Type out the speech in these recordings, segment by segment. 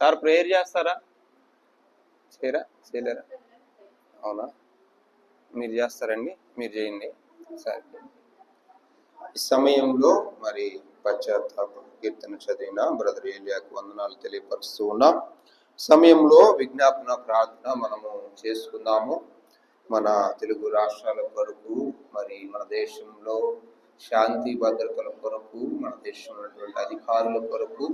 Sir prayer చేస్తారా? చేయరా? చేయలేరా? అవునా? మీరు చేస్తారండి మీరు చేయండి. సరే. ఈ సమయంలో మరి పశ్చాత్తాప కీర్తన చదివిన బ్రదర్ ఏలియాకు వందనాలు తెలియపరుస్తూ ఉన్నాం. సమయంలో విజ్ఞాపన ప్రార్థన మనము చేసుకున్నాము మన తెలుగు రాష్ట్రాల కొరకు మరి మన దేశంలో శాంతి భద్రతల కొరకు మన దేశంలో అధికారుల కొరకు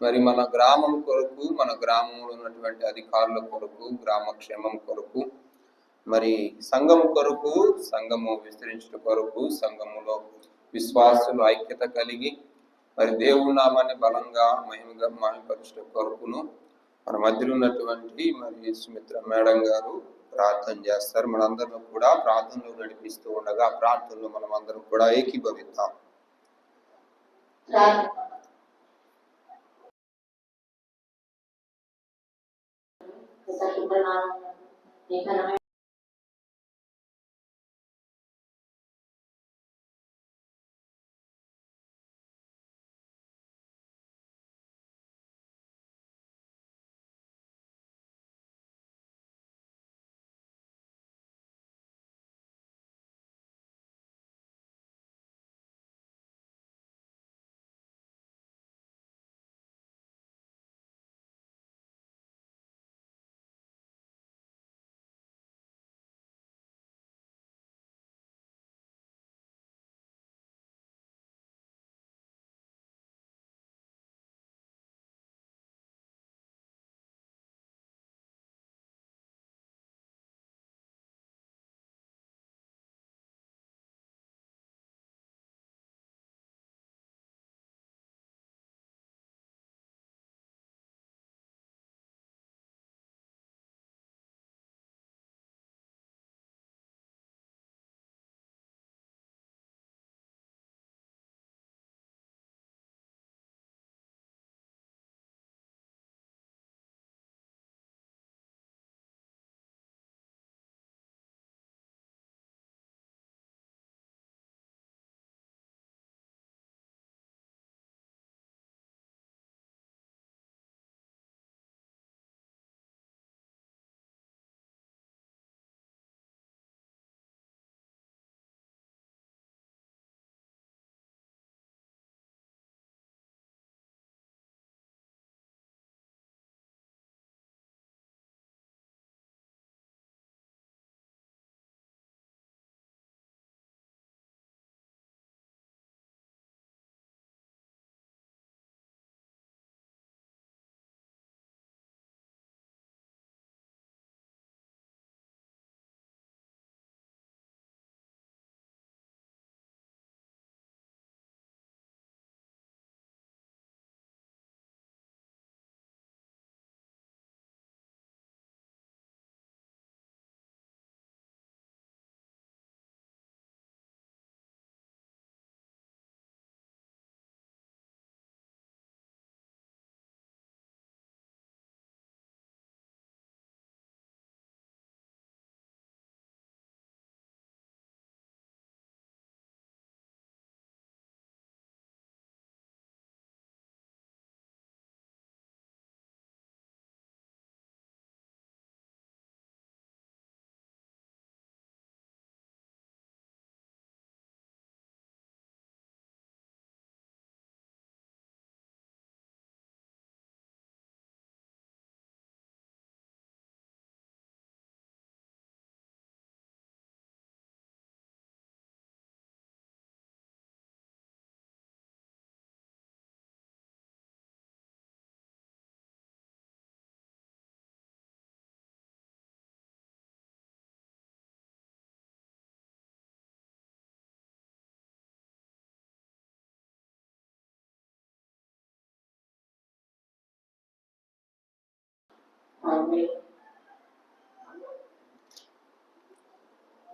మరి మన గ్రామం కొరకు మన గ్రామంలో ఉన్నటువంటి అధికారుల కొరకు గ్రామ క్షేమం కొరకు మరి సంఘం కొరకు సంఘము విస్తరించడం కొరకు సంఘములో విశ్వాసులు ఐక్యత కలిగి మరి దేవుడి నామాన్ని బలంగా మహిమగా మహిమపరచడం కొరకును మన మధ్యలో ఉన్నటువంటి మరి సుమిత్ర మేడం గారు ప్రార్థన చేస్తారు. మనందరం కూడా ప్రార్థనలో నడిపిస్తూ ఉండగా ప్రార్థనలో మనం అందరం కూడా ఏకీభవిద్దాం. kita es un regalo.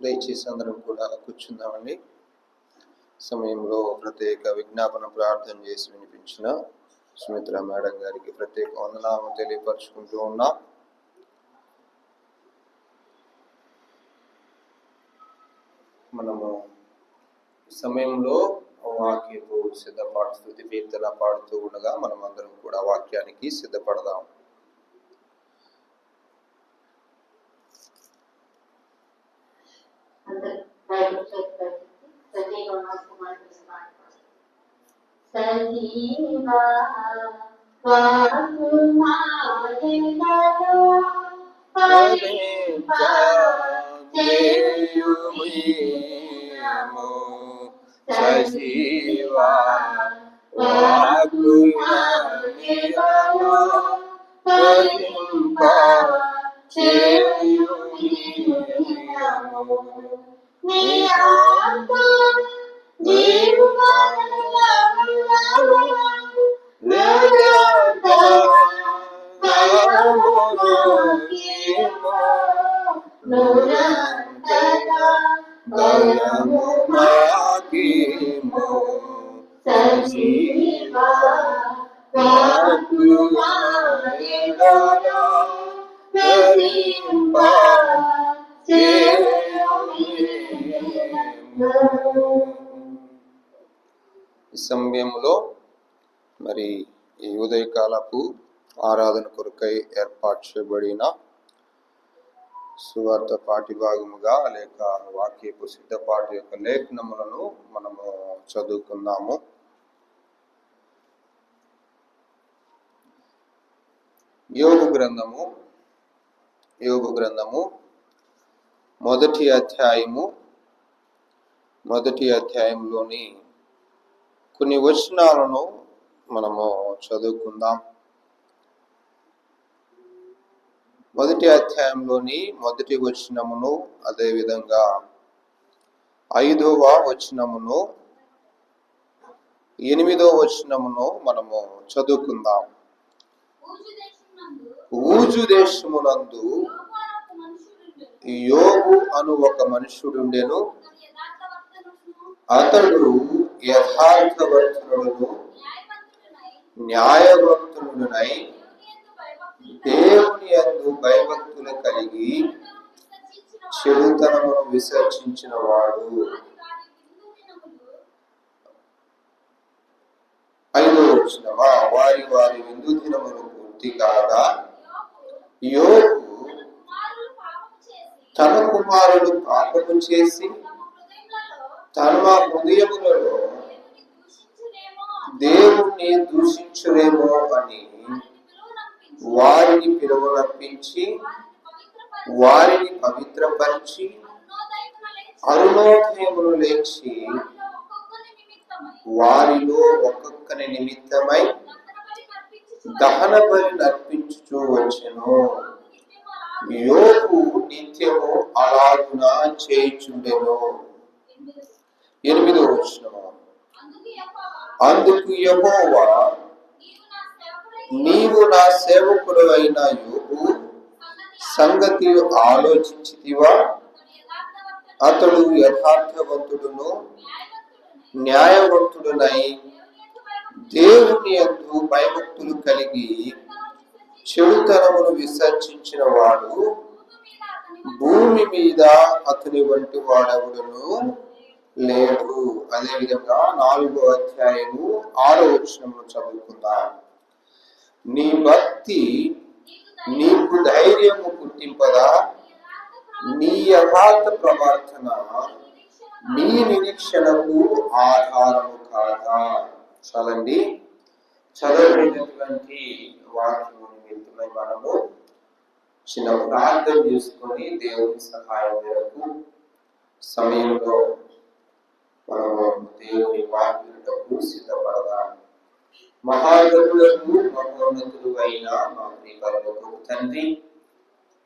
దయచేసి అందరం కూడా కూర్చుందామండి. సమయంలో ప్రత్యేక విజ్ఞాపన ప్రార్థన చేసి వినిపించిన సుమిత్ర మేడం గారికి ప్రత్యేక వందనాలను తెలియపరుచుకుంటూ ఉన్నా. మనము సమయంలో వాక్యపు సిద్ధపాటు స్థుతి కీర్తన పాడుతూ ఉండగా మనం అందరం కూడా వాక్యానికి సిద్ధపడదాం. सजीवा वाहुमायिनयो परिपादेयुमियमो सजीवा वाहुमायिनयो परिपादेयुमियमो नियान्तु ఏర్పాటు సువార్త పాటి భాగముగా లేక వాక్యపు సిద్ధపాటి యొక్క లేఖనములను మనము చదువుకుందాము. యోగు గ్రంథము యోగు గ్రంథము మొదటి అధ్యాయము మొదటి అధ్యాయంలోని కొన్ని వచనాలను మనము చదువుకుందాం. మొదటి అధ్యాయంలోని మొదటి వచనమును అదేవిధంగా ఐదవ వచనమును ఎనిమిదవ వచనమును మనము చదువుకుందాం. ఊజు దేశమునందు యోగు అను ఒక మనుషుడుండెను అతడు యథార్థవర్తనుడును న్యాయవర్తనుడునై దేవుని యందు భయభక్తులు కలిగి చెడుతనమును విసర్జించిన వాడు ఐదో వచ్చినవా? వారి వారి విందు దినమును పూర్తి కాగా యోగు తన కుమారుడు పాపము చేసి తన హృదయములలో దేవుణ్ణి దూషించలేమో వారిని పిలువనర్పించి వారిని పవిత్రపరిచి అరుణోదయములు లేచి వారిలో ఒక్కొక్కని నిమిత్తమై దహన బలిని అర్పించుచూ వచ్చెను. యోగు నిత్యము అలాగున చేయుచుండెను. ఎనిమిదో వచ్చిన అందుకు యహోవా నీవు నా సేవకుడు అయిన యోగు సంగతి ఆలోచించితివా? అతడు యథార్థవంతుడును న్యాయవంతుడునై దేవుని యందు భయభక్తులు కలిగి చెడుతనమును విసర్జించిన వాడు భూమి మీద అతని వంటి వాడెవడును లేడు. అదేవిధంగా నాలుగో అధ్యాయము ఆరో వచనంలో చదువుకుందాం. నీ భక్తి నీకు ధైర్యము పుట్టింపదా? నీ యథార్థ ప్రవర్తన నీ నిరీక్షణకు ఆధారము కాదా? చాలండి చదవబడినటువంటి వాక్యము నిమిత్తమై మనము. చిన్న ప్రార్థన చేసుకొని దేవుని సహాయం మేరకు సమయంలో మనము దేవుని వాక్యులకు సిద్ధపడదాం మహాగరులకు మహోన్నతుడు అయిన మా ప్రియపరలోకు తండ్రి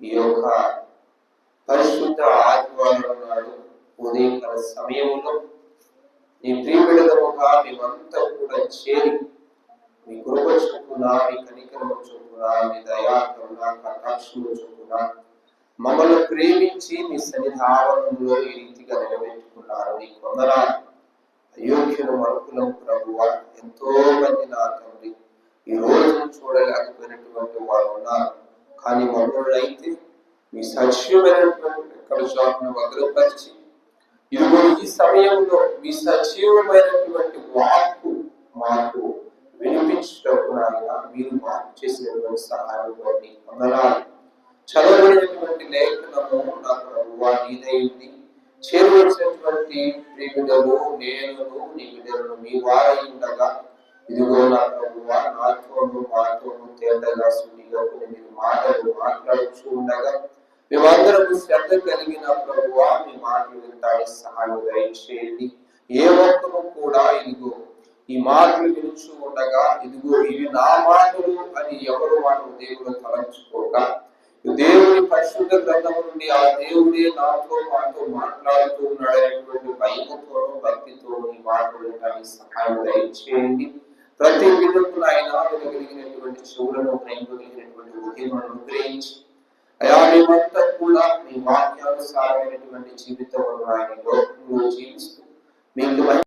ఈ యొక్క పరిశుద్ధ ఆదివారం నాడు ఉదయకాల సమయంలో నీ ప్రియమిడదముగా మేమంతా కూడా చేరి మీ కృప చొప్పున మీ కనికరము చొప్పున మీ దయా కరుణ కటాక్షము చొప్పున మమ్మల్ని ప్రేమించి మీ సన్నిధానంలో ఈ రీతిగా నిలబెట్టుకున్నారు నీ కొందరాలు అయోగ్యులు మనుకులం ప్రభు ఎంతో మంది నా తండ్రి. ఈ రోజు చూడలేకపోయినటువంటి వారు ఉన్నారు. కానీ మమ్మల్ని మీ సజీవమైనటువంటి రెక్కల భద్రపరిచి ఇదిగో ఈ సమయంలో మీ సజీవమైనటువంటి వాక్కు మాకు వినిపించటకు నాయన మీరు మాకు చేసినటువంటి సహాయం బట్టి వందనాలు చదవబడినటువంటి లేఖనము నా ప్రభువా నీదైంది చేరువచ్చినటువంటి ప్రియుడలు నేను నీ బిడ్డలను మీ వారై ఉండగా ఇదిగో నా ప్రభువా నాతోను మాతోను తేటగా సుడిగా కొన్ని మీరు మాటలు మాట్లాడుచు ఉండగా మేమందరము శ్రద్ధ కలిగిన ప్రభువా మీ మాటలు వింటానికి సహాయం దయచేయండి. ఏ ఒక్కరు కూడా ఇదిగో ఈ మాటలు వినుచు ఉండగా ఇదిగో ఇవి నా మాటలు అని ఎవరు వాళ్ళు దేవుడు తలంచుకోక దేవుడి పరిశుద్ధ గ్రంథం నుండి ఆ దేవుడే నాతో మాతో మాట్లాడుతూ ఉన్నాడనేటువంటి భయముతోనూ భక్తితో ఈ మాటలు వినడానికి సహాయం దయచేయండి. ప్రతి విధంగా ఆయన కలిగినటువంటి చెవులను గ్రహింపగలిగినటువంటి ఉదయములను అనుగ్రహించి అయా మేమంతా కూడా మీ వాక్యానుసారమైనటువంటి జీవితం ఆయన లోకంలో జీవిస్తూ మీకు మంచి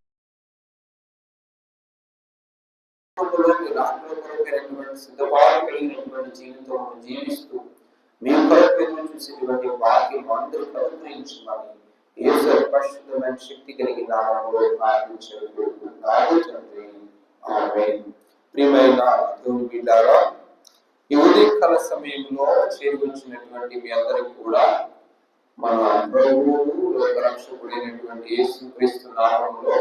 సిద్ధపాటు కలిగినటువంటి జీవితం జీవిస్తూ మీ కొరకు చూసినటువంటి చూసేటువంటి భాగ్యం అందరూ అనుగ్రహించమని ఏ పరిశుద్ధమైన శక్తి కలిగిన నామములో ప్రియమైన దేవుని బిడ్డారా ఈ ఉదయకాల సమయంలో చేరువచ్చినటువంటి మీ అందరికి కూడా మన ప్రభువు రక్షకుడైనటువంటి యేసుక్రీస్తు నామంలో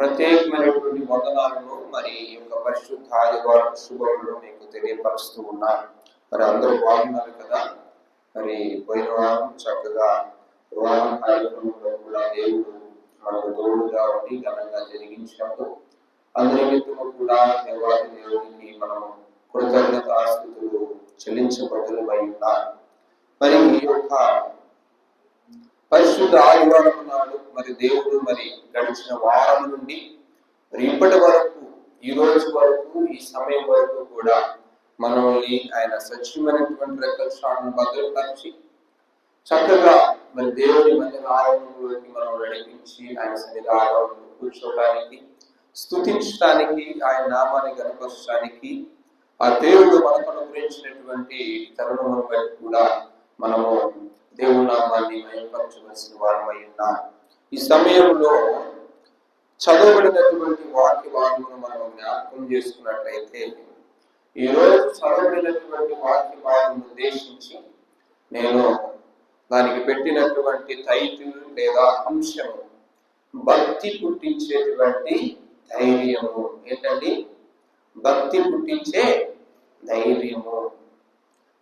ప్రత్యేకమైనటువంటి వందనాలను మరి ఈ యొక్క పరిశుద్ధ ఆదివారం శుభములు మీకు తెలియపరుస్తూ ఉన్నాను. మరి అందరూ బాగున్నారు కదా? మరి పోయిన వారం చక్కగా వివాహం కార్యక్రమంలో కూడా దేవుడు మనకు తోడుగా ఉండి ఘనంగా జరిగించినప్పుడు అందరి నిమిత్తము కూడా దేవాది దేవుడికి మనము కృతజ్ఞత ఆస్తులు చెల్లించబడులమై ఉన్నారు మరి ఈ యొక్క పరిశుద్ధ ఆదివారం నాడు మరి దేవుడు మరి గడిచిన వారం నుండి మరి ఇప్పటి వరకు ఈ రోజు వరకు ఈ సమయం వరకు కూడా మనల్ని ఆయన సజీవమైనటువంటి రెక్కల చాటును భద్రపరిచి చక్కగా మరి దేవుని మధ్య ఆరోగ్యంలోకి మనం నడిపించి ఆయన సన్నిధి ఆరోగ్యం కూర్చోవడానికి స్థుతించడానికి ఆయన నామాన్ని కనపరచడానికి ఆ దేవుడు మనకు అనుగ్రహించినటువంటి తరుణమును బట్టి కూడా మనము దేవుని నామాన్ని మయంపరచవలసిన వారమై ఉన్నాం. ఈ సమయంలో చదవబడినటువంటి వాక్య భాగమును మనం జ్ఞాపకం చేసుకున్నట్లయితే ఈ రోజు చదవబడినటువంటి వాక్య భాగం ఉద్దేశించి నేను దానికి పెట్టినటువంటి టైటిల్ లేదా అంశము భక్తి పుట్టించేటువంటి ధైర్యము. ఏంటండి? భక్తి పుట్టించే ధైర్యము.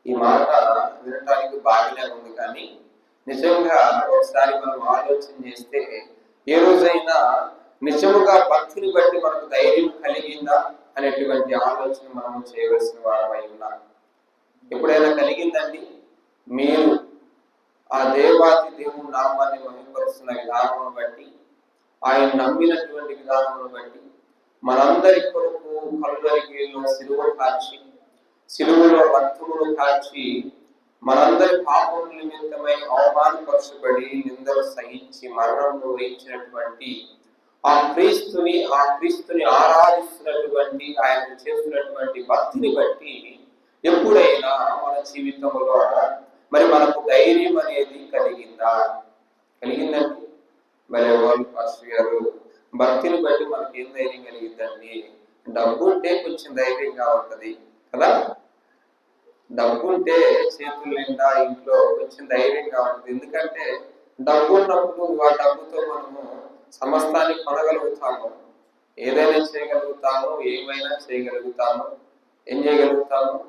ఈ మాట వినటానికి బాగానే ఉంది కానీ నిజంగా ఒకసారి మనం ఆలోచన చేస్తే ఏ రోజైనా నిజముగా భక్తిని బట్టి మనకు ధైర్యం కలిగిందా? అనేటువంటి ఆలోచన మనం చేయవలసిన వారమై ఉన్నాం ఎప్పుడైనా కలిగిందండి? మీరు ఆ దేవాతి దేవుని నామాన్ని మహిమపరుస్తున్న విధానమును బట్టి ఆయన నమ్మినటువంటి విధానమును బట్టి మనందరి కొరకు కలువరిగిలో సిలువ కాచి సిలువలో రక్తములు కాచి మనందరి పాపం నిమిత్తమై అవమానపరచబడి నిందలు సహించి మరణం వహించినటువంటి ఆ క్రీస్తుని ఆ క్రీస్తుని ఆరాధిస్తున్నటువంటి ఆయన చేస్తున్నటువంటి భక్తిని బట్టి ఎప్పుడైనా మన జీవితంలో మరి మనకు ధైర్యం అనేది కలిగిందా? కలిగిందండి. మరి వాళ్ళు పాస్టర్ గారు? భక్తిని బట్టి మనకి ఏం ధైర్యం కలిగిందండి డబ్బు ఉంటే కొంచెం ధైర్యంగా ఉంటది కదా? డబ్బు ఉంటే చేతులు నిండా ఇంట్లో కొంచెం ధైర్యంగా ఉంటుంది. ఎందుకంటే డబ్బు ఉన్నప్పుడు ఆ డబ్బుతో మనము సమస్తాన్ని కొనగలుగుతాము. ఏదైనా చేయగలుగుతాము ఏమైనా చేయగలుగుతాము ఏం చేయగలుగుతాము?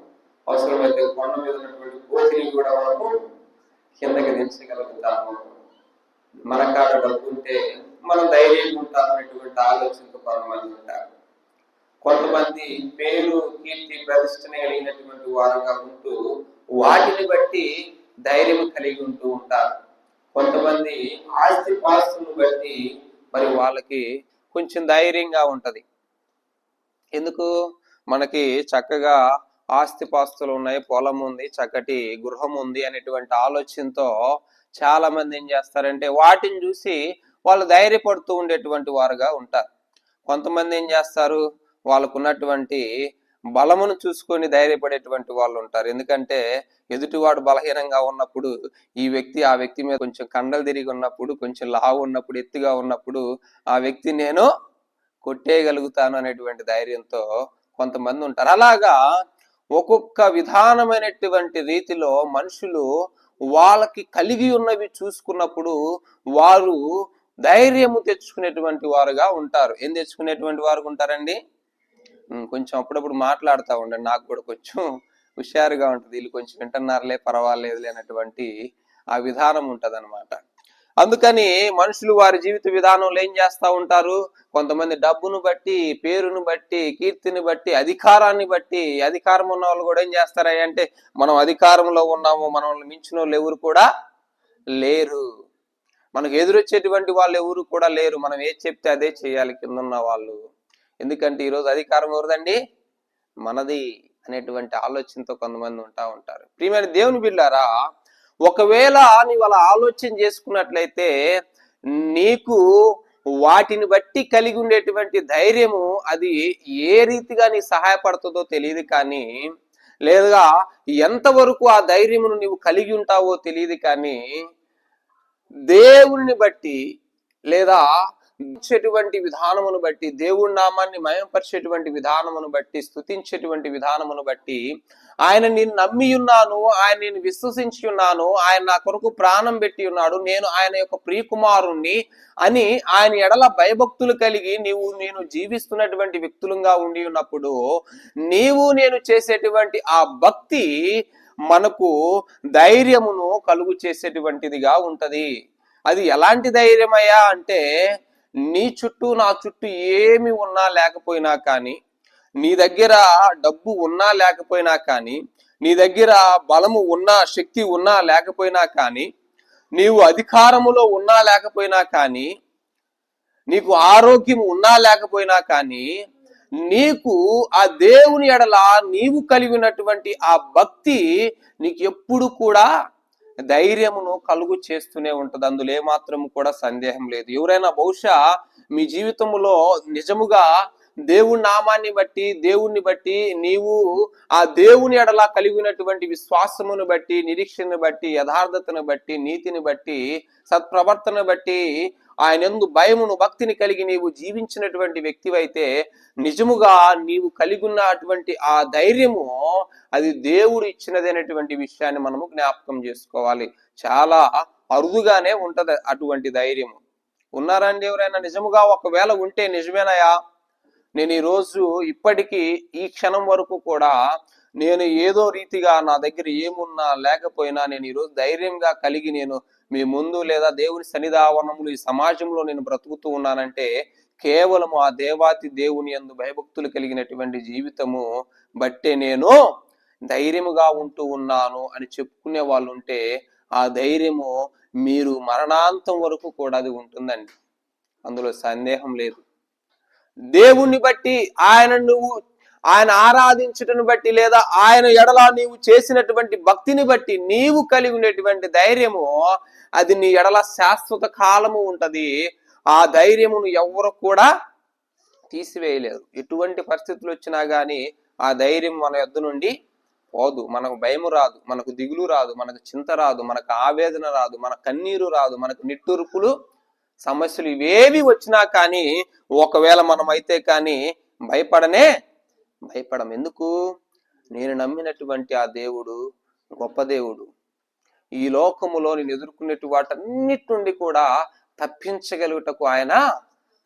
అవసరమైతే కొండ మీద ఉన్నటువంటి కోతిని కూడా మనము కిందకి దించగలుగుతాము. మన కాడ డబ్బు ఉంటే మనం ధైర్యంగా ఉంటాం అనేటువంటి ఆలోచనతో కొంతమంది ఉంటారు. కొంతమంది పేరు కీర్తి ప్రతిష్టని కలిగినటువంటి వారుగా ఉంటూ వాటిని బట్టి ధైర్యం కలిగి ఉంటూ ఉంటారు. కొంతమంది ఆస్తి పాస్తులను బట్టి మరి వాళ్ళకి కొంచెం ధైర్యంగా ఉంటది. ఎందుకు? మనకి చక్కగా ఆస్తి పాస్తులు ఉన్నాయి పొలం ఉంది చక్కటి గృహం ఉంది అనేటువంటి ఆలోచనతో చాలా మంది ఏం చేస్తారంటే వాటిని చూసి వాళ్ళు ధైర్యపడుతూ ఉండేటువంటి వారుగా ఉంటారు. కొంతమంది ఏం చేస్తారు? వాళ్ళకున్నటువంటి బలమును చూసుకొని ధైర్యపడేటువంటి వాళ్ళు ఉంటారు. ఎందుకంటే ఎదుటివాడు బలహీనంగా ఉన్నప్పుడు ఈ వ్యక్తి ఆ వ్యక్తి మీద కొంచెం కండలు తిరిగి ఉన్నప్పుడు కొంచెం లావు ఉన్నప్పుడు ఎత్తుగా ఉన్నప్పుడు ఆ వ్యక్తి నేను కొట్టేయగలుగుతాను అనేటువంటి ధైర్యంతో కొంతమంది ఉంటారు. అలాగా ఒక్కొక్క విధానమైనటువంటి రీతిలో మనుషులు వాళ్ళకి కలిగి ఉన్నవి చూసుకున్నప్పుడు వారు ధైర్యము తెచ్చుకునేటువంటి వారుగా ఉంటారు. ఏం తెచ్చుకునేటువంటి వారు ఉంటారండి? కొంచెం అప్పుడప్పుడు మాట్లాడుతూ ఉండండి. నాకు కూడా కొంచెం హుషారుగా ఉంటుంది. వీళ్ళు కొంచెం వింటున్నారులే పర్వాలేదులే అన్నటువంటి ఆ విధానం ఉంటది అందుకని మనుషులు వారి జీవిత విధానంలో ఏం చేస్తా ఉంటారు? కొంతమంది డబ్బును బట్టి పేరును బట్టి కీర్తిని బట్టి అధికారాన్ని బట్టి అధికారం ఉన్న వాళ్ళు కూడా ఏం చేస్తారా? అంటే మనం అధికారంలో ఉన్నాము మనల్ని మించిన వాళ్ళు ఎవరు కూడా లేరు. మనకు ఎదురొచ్చేటువంటి వాళ్ళు ఎవరు కూడా లేరు. మనం ఏది చెప్తే అదే చేయాలి కింద ఉన్న వాళ్ళు. ఎందుకంటే ఈరోజు అధికారం ఎవరిదండి? మనది అనేటువంటి ఆలోచనతో కొంతమంది ఉంటా ఉంటారు. ప్రియమైన దేవుని బిళ్ళారా ఒకవేళ నీవు అలా ఆలోచన చేసుకున్నట్లయితే నీకు వాటిని బట్టి కలిగి ఉండేటువంటి ధైర్యము అది ఏ రీతిగా నీ సహాయపడుతుందో తెలియదు కానీ లేదా ఎంతవరకు ఆ ధైర్యమును నీవు కలిగి ఉంటావో తెలియదు కానీ దేవుణ్ణి బట్టి లేదా ఇచ్చేటువంటి విధానమును బట్టి దేవుడి నామాన్ని మయంపరిచేటువంటి విధానమును బట్టి స్తుతించేటువంటి విధానమును బట్టి ఆయన నేను నమ్మి ఉన్నాను ఆయన నేను విశ్వసించి ఉన్నాను ఆయన నా కొరకు ప్రాణం పెట్టి ఉన్నాడు నేను ఆయన యొక్క ప్రియకుమారుణ్ణి అని ఆయన ఎడల భయభక్తులు కలిగి నీవు నేను జీవిస్తున్నటువంటి వ్యక్తులుగా ఉండి ఉన్నప్పుడు నీవు నేను చేసేటువంటి ఆ భక్తి మనకు ధైర్యమును కలుగు చేసేటువంటిదిగా ఉంటది. అది ఎలాంటి ధైర్యమయ్యా అంటే నీ చుట్టూ నా చుట్టూ ఏమి ఉన్నా లేకపోయినా కానీ నీ దగ్గర డబ్బు ఉన్నా లేకపోయినా కానీ నీ దగ్గర బలము ఉన్నా శక్తి ఉన్నా లేకపోయినా కానీ నీవు అధికారములో ఉన్నా లేకపోయినా కానీ నీకు ఆరోగ్యం ఉన్నా లేకపోయినా కానీ నీకు ఆ దేవుని ఎడల నీవు కలిగినటువంటి ఆ భక్తి నీకు ఎప్పుడు కూడా ధైర్యమును కలుగు చేస్తూనే ఉంటది. అందులో ఏమాత్రం కూడా సందేహం లేదు. ఎవరైనా బహుశా మీ జీవితంలో నిజముగా దేవుని నామాన్ని బట్టి దేవుణ్ణి బట్టి నీవు ఆ దేవుని ఎడలా కలిగినటువంటి విశ్వాసమును బట్టి నిరీక్షను బట్టి యథార్థతను బట్టి నీతిని బట్టి సత్ప్రవర్తన బట్టి ఆయన ఎందు భయమును భక్తిని కలిగి నీవు జీవించినటువంటి వ్యక్తివైతే నిజముగా నీవు కలిగి ఉన్నటువంటి ఆ ధైర్యము అది దేవుడు ఇచ్చినదైనటువంటి విషయాన్ని మనము జ్ఞాపకం చేసుకోవాలి. చాలా అరుదుగానే ఉంటది అటువంటి ధైర్యము. ఉన్నారండి ఎవరైనా? నిజముగా ఒకవేళ ఉంటే నిజమేనయా నేను ఈ రోజు ఇప్పటికీ ఈ క్షణం వరకు కూడా నేను ఏదో రీతిగా నా దగ్గర ఏమున్నా లేకపోయినా నేను ఈరోజు ధైర్యంగా కలిగి నేను మీ ముందు లేదా దేవుని సన్నిధావనములు ఈ సమాజంలో నేను బ్రతుకుతూ ఉన్నానంటే కేవలము ఆ దేవాతి దేవుని యందు భయభక్తులు కలిగినటువంటి జీవితము బట్టే నేను ధైర్యముగా ఉంటూ ఉన్నాను అని చెప్పుకునే వాళ్ళు ఉంటే ఆ ధైర్యము మీరు మరణాంతం వరకు కూడా అది ఉంటుందండి. అందులో సందేహం లేదు. దేవుణ్ణి బట్టి ఆయన నువ్వు ఆయన ఆరాధించుటను బట్టి లేదా ఆయన ఎడలా నీవు చేసినటువంటి భక్తిని బట్టి నీవు కలిగినటువంటి ధైర్యము అది నీ ఎడల శాశ్వత కాలము ఉంటది. ఆ ధైర్యమును ఎవరు కూడా తీసివేయలేరు ఎటువంటి పరిస్థితులు వచ్చినా కానీ ఆ ధైర్యం మన యొద్ద నుండి పోదు. మనకు భయము రాదు. మనకు దిగులు రాదు. మనకు చింత రాదు. మనకు ఆవేదన రాదు. మన కన్నీరు రాదు. మనకు నిట్టూర్పులు సమస్యలు ఇవేవి వచ్చినా కానీ ఒకవేళ మనం అయితే కానీ భయపడనే భయపడం. ఎందుకు? నేను నమ్మినటువంటి ఆ దేవుడు గొప్ప దేవుడు. ఈ లోకములో నేను ఎదుర్కొనేటి వాటన్నిటి నుండి కూడా తప్పించగలుగుటకు ఆయన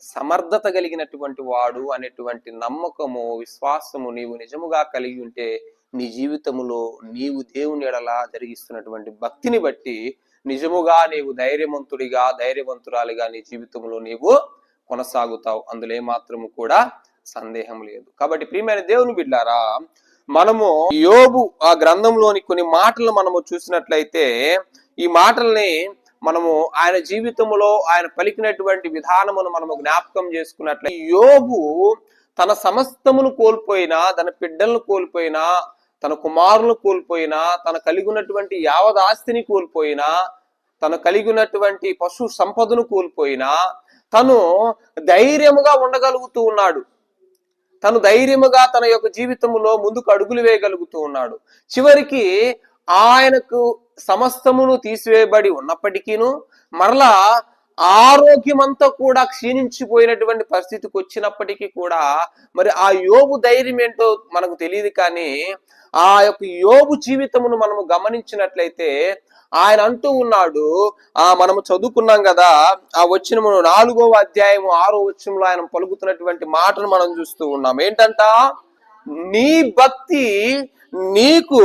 సమర్థత కలిగినటువంటి వాడు అనేటువంటి నమ్మకము విశ్వాసము నీవు నిజముగా కలిగి ఉంటే నీ జీవితములో నీవు దేవుని ఎడలా జరిగిస్తున్నటువంటి భక్తిని బట్టి నిజముగా నీవు ధైర్యవంతుడిగా ధైర్యవంతురాలిగా నీ జీవితంలో నీవు కొనసాగుతావు. అందులో ఏమాత్రము కూడా సందేహం లేదు. కాబట్టి ప్రియమైన దేవుని బిడ్డారా మనము యోబు ఆ గ్రంథంలోని కొన్ని మాటలు మనము చూసినట్లయితే ఈ మాటల్ని మనము ఆయన జీవితంలో ఆయన పలికినటువంటి విధానమును మనము జ్ఞాపకం చేసుకున్నట్లయితే యోబు తన సమస్తమును కోల్పోయినా తన బిడ్డలను కోల్పోయినా తన కుమారులను కోల్పోయినా తన కలిగి ఉన్నటువంటి యావద్ ఆస్తిని కోల్పోయినా తను కలిగి ఉన్నటువంటి పశు సంపదను కోల్పోయినా తను ధైర్యముగా ఉండగలుగుతూ ఉన్నాడు. తను ధైర్యముగా తన యొక్క జీవితంలో ముందుకు అడుగులు వేయగలుగుతూ ఉన్నాడు. చివరికి ఆయనకు సమస్తమును తీసివేయబడి ఉన్నప్పటికీను మరలా ఆరోగ్యమంతా కూడా క్షీణించిపోయినటువంటి పరిస్థితికి వచ్చినప్పటికీ కూడా మరి ఆ యోగు ధైర్యం ఏంటో మనకు తెలియదు కానీ ఆ యొక్క యోగు జీవితమును మనము గమనించినట్లయితే ఆయన అంటూ ఉన్నాడు ఆ మనము చదువుకున్నాం కదా ఆ వచ్చిన నాలుగో అధ్యాయము ఆరో వచ్చంలో ఆయన పలుకుతున్నటువంటి మాటను మనం చూస్తూ ఉన్నాం. ఏంటంట? నీ భక్తి నీకు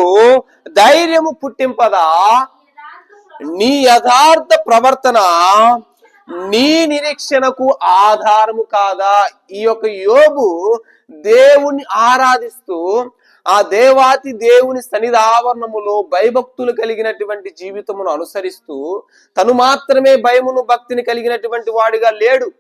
ధైర్యము పుట్టింపదా? నీ యథార్థ ప్రవర్తన నీ నిరీక్షణకు ఆధారము కాదా? ఈ యొక్క యోబు దేవుని ఆరాధిస్తూ ఆ దేవాతి దేవుని సన్నిధావరణములో భయభక్తులు కలిగినటువంటి జీవితమును అనుసరిస్తూ తను మాత్రమే భయమును భక్తిని కలిగినటువంటి వాడిగా లేడు.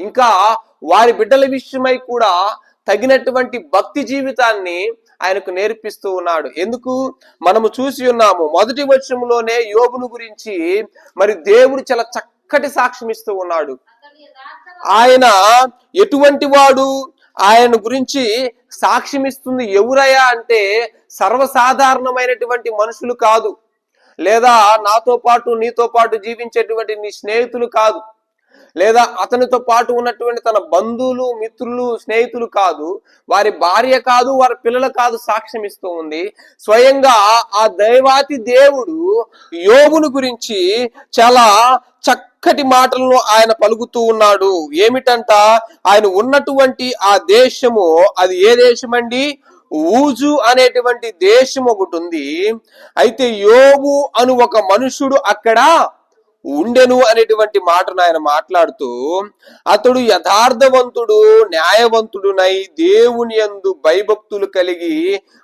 ఇంకా వారి బిడ్డల విషయమై కూడా తగినటువంటి భక్తి జీవితాన్ని ఆయనకు నేర్పిస్తూ ఉన్నాడు. ఎందుకు? మనము చూసి ఉన్నాము మొదటి వచనంలోనే యోగును గురించి మరి దేవుడు చాలా చక్కటి సాక్ష్యం ఇస్తూ ఉన్నాడు. ఆయన ఎటువంటి వాడు? ఆయన గురించి సాక్ష్యమిస్తుంది ఎవరయ్యా అంటే సర్వసాధారణమైనటువంటి మనుషులు కాదు. లేదా నాతో పాటు నీతో పాటు జీవించేటువంటి నీ స్నేహితులు కాదు. లేదా అతనితో పాటు ఉన్నటువంటి తన బంధువులు మిత్రులు స్నేహితులు కాదు. వారి భార్య కాదు వారి పిల్లలు కాదు సాక్ష్యం ఇస్తూ ఉంది. స్వయంగా ఆ దైవాతి దేవుడు యోగును గురించి చాలా చక్క చక్కటి మాటలను ఆయన పలుకుతూ ఉన్నాడు. ఏమిటంట? ఆయన ఉన్నటువంటి ఆ దేశము అది ఏ దేశమండి? ఊజు అనేటువంటి దేశం ఒకటి ఉంది. అయితే యోగు అను ఒక మనుషుడు అక్కడ ఉండెను అనేటువంటి మాటను ఆయన మాట్లాడుతూ అతడు యథార్థవంతుడు న్యాయవంతుడునై దేవుని యందు భయభక్తులు కలిగి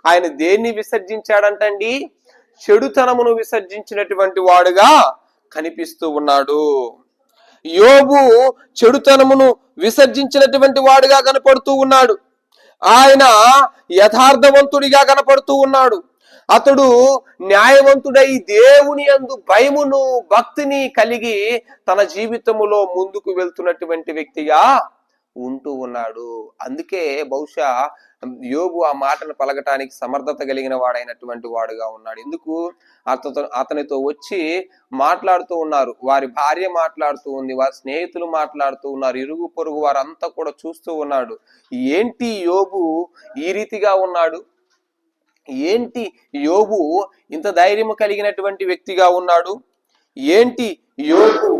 ఆయన దేన్ని విసర్జించాడంటండి? చెడుతనమును విసర్జించినటువంటి వాడుగా కనిపిస్తూ ఉన్నాడు. యోబు చెడుతనమును విసర్జించినటువంటి వాడుగా కనపడుతూ ఉన్నాడు. ఆయన యథార్థవంతుడిగా కనపడుతూ ఉన్నాడు. అతడు న్యాయవంతుడై దేవుని యందు భయమును భక్తిని కలిగి తన జీవితములో ముందుకు వెళ్తున్నటువంటి వ్యక్తిగా ఉంటూ ఉన్నాడు. అందుకే బహుశా యోగు ఆ మాటను పలకటానికి సమర్థత కలిగిన వాడైనటువంటి వాడుగా ఉన్నాడు. ఎందుకు? అతను అతనితో వచ్చి మాట్లాడుతూ ఉన్నారు. వారి భార్య మాట్లాడుతూ ఉంది వారి స్నేహితులు మాట్లాడుతూ ఉన్నారు ఇరుగు పొరుగు వారంతా కూడా చూస్తూ ఉన్నాడు. ఏంటి యోబు ఈ రీతిగా ఉన్నాడు? ఏంటి యోబు ఇంత ధైర్యం కలిగినటువంటి వ్యక్తిగా ఉన్నాడు? ఏంటి యోబు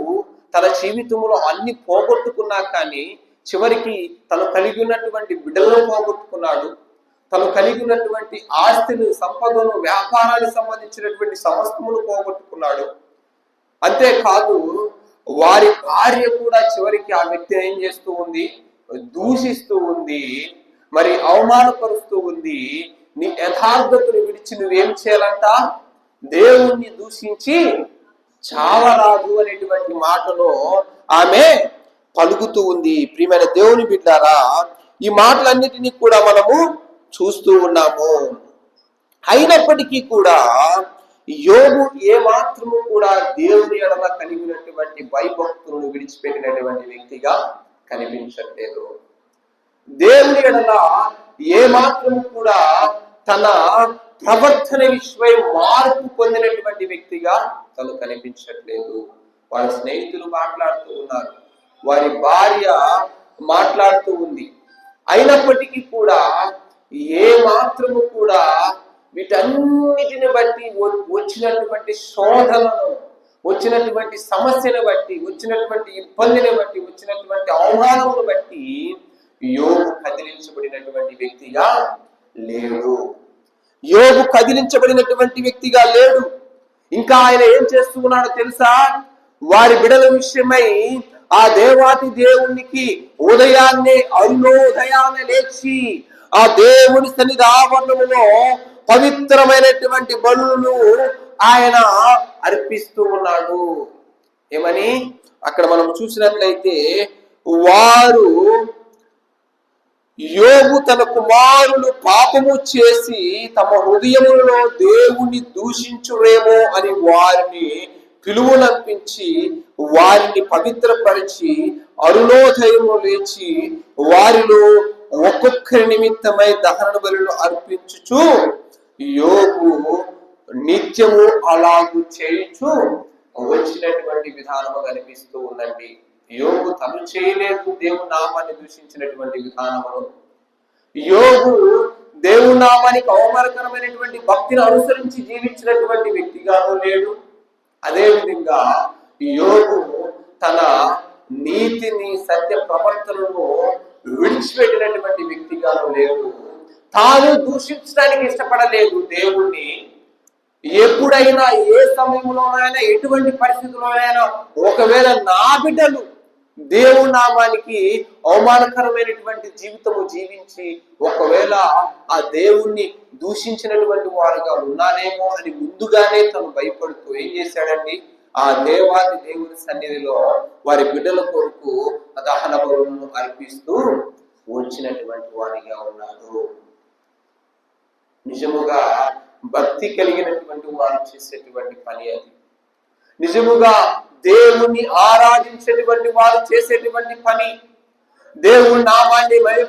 తన జీవితంలో అన్ని పోగొట్టుకున్నా కానీ చివరికి తను కలిగి ఉన్నటువంటి బిడ్డలను పోగొట్టుకున్నాడు? తను కలిగి ఉన్నటువంటి ఆస్తిని సంపదను వ్యాపారానికి సంబంధించినటువంటి సమస్తమును పోగొట్టుకున్నాడు. అంతేకాదు వారి భార్య కూడా చివరికి ఆ వ్యక్తి ఏం చేస్తూ ఉంది? దూషిస్తూ ఉంది. మరి అవమానపరుస్తూ ఉంది. నీ యథార్థతను విడిచి నువ్వేం చేయాలంట? దేవుణ్ణి దూషించి చావరాదు అనేటువంటి మాటను ఆమె పలుకుతూ ఉంది. ప్రియమైన దేవుని బిడ్డారా ఈ మాటలన్నిటినీ కూడా మనము చూస్తూ ఉన్నాము. అయినప్పటికీ కూడా యోగు ఏ మాత్రము కూడా దేవుని ఎడల కలిగినటువంటి భయభక్తులను విడిచిపెట్టినటువంటి వ్యక్తిగా కనిపించట్లేదు. దేవుని ఎడల ఏ మాత్రము కూడా తన ప్రవర్తన విషయమై మార్పు పొందినటువంటి వ్యక్తిగా తను కనిపించట్లేదు. వారి స్నేహితులు మాట్లాడుతూ ఉన్నారు. వారి భార్య మాట్లాడుతూ ఉంది. అయినప్పటికీ కూడా ఏ మాత్రము కూడా వీటన్నిటిని బట్టి వచ్చినటువంటి శోధనను వచ్చినటువంటి సమస్యను బట్టి వచ్చినటువంటి ఇబ్బందిని బట్టి వచ్చినటువంటి అవమానమును బట్టి యోగు కదిలించబడినటువంటి వ్యక్తిగా లేడు. యోగు కదిలించబడినటువంటి వ్యక్తిగా లేడు. ఇంకా ఆయన ఏం చేస్తూ ఉన్నాడో తెలుసా? వారి బిడల విషయమై ఆ దేవాతి దేవునికి ఉదయాన్నే అరుణోదయాన్నే లేచి ఆ దేవుని సన్నిధి ఆవరణములో పవిత్రమైనటువంటి బలులను ఆయన అర్పిస్తూ ఉన్నాడు. ఏమని? అక్కడ మనం చూసినట్లయితే వారు యోగు తన కుమారులు పాపము చేసి తమ హృదయములలో దేవుని దూషించురేమో అని వారిని పిలువనంపించి వారిని పవిత్రపరిచి అరుణోదయము లేచి వారిలో ఒక్కొక్కరి నిమిత్తమై దహన బలులు అర్పించుచు యోగు నిత్యము అలాగు చేయుచు వచ్చినటువంటి విధానము కనిపిస్తూ ఉందండి. యోగు తను చేయలేదు దేవుని నామాన్ని దూషించినటువంటి విధానమును. యోగు దేవుని నామానికి అవమానకరమైనటువంటి భక్తిని అనుసరించి జీవించినటువంటి వ్యక్తిగాను లేడు. అదేవిధంగా యోగు తన నీతిని సత్య ప్రవర్తనను విడిచిపెట్టినటువంటి వ్యక్తిగాను లేదు తాను దూషించడానికి ఇష్టపడలేదు దేవుణ్ణి. ఎప్పుడైనా ఏ సమయంలోనైనా ఎటువంటి పరిస్థితుల్లోనైనా ఒకవేళ నా బిడ్డలు దేవుడి నామానికి అవమానకరమైనటువంటి జీవితము జీవించి ఒకవేళ ఆ దేవుణ్ణి దూషించినటువంటి వారుగా ఉన్నానేమో అని ముందుగానే తను భయపడుతూ ఏం చేశాడండి? ఆ దేవాది దేవుని సన్నిధిలో వారి బిడ్డల కొరకు దహన బలులను అర్పిస్తూ వచ్చినటువంటి వారిగా ఉన్నాడు. నిజముగా భక్తి కలిగినటువంటి వారు చేసేటువంటి పని అది. నిజముగా దేవుని ఆరాధించేటువంటి వారు చేసేటువంటి పని. దేవుని నామాన్ని మహిమ